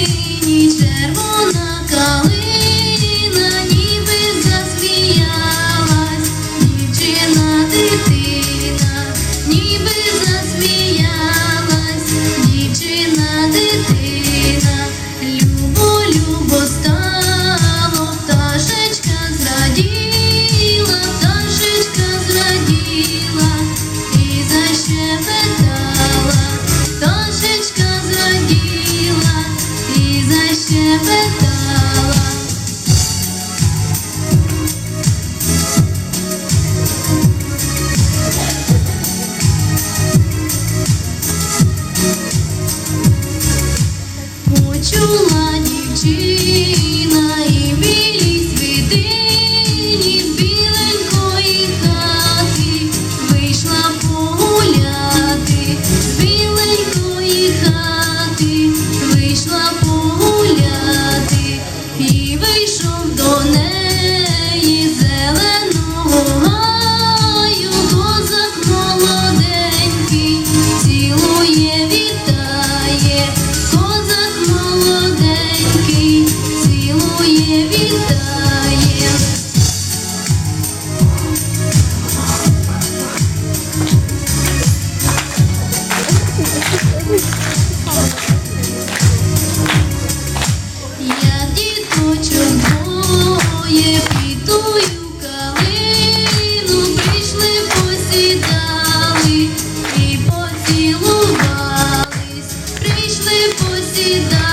дитині червона калина, ніби засміялась, дівчина дитина, ніби засміялась, дівчина дитина, і. Почула дівчина ти да.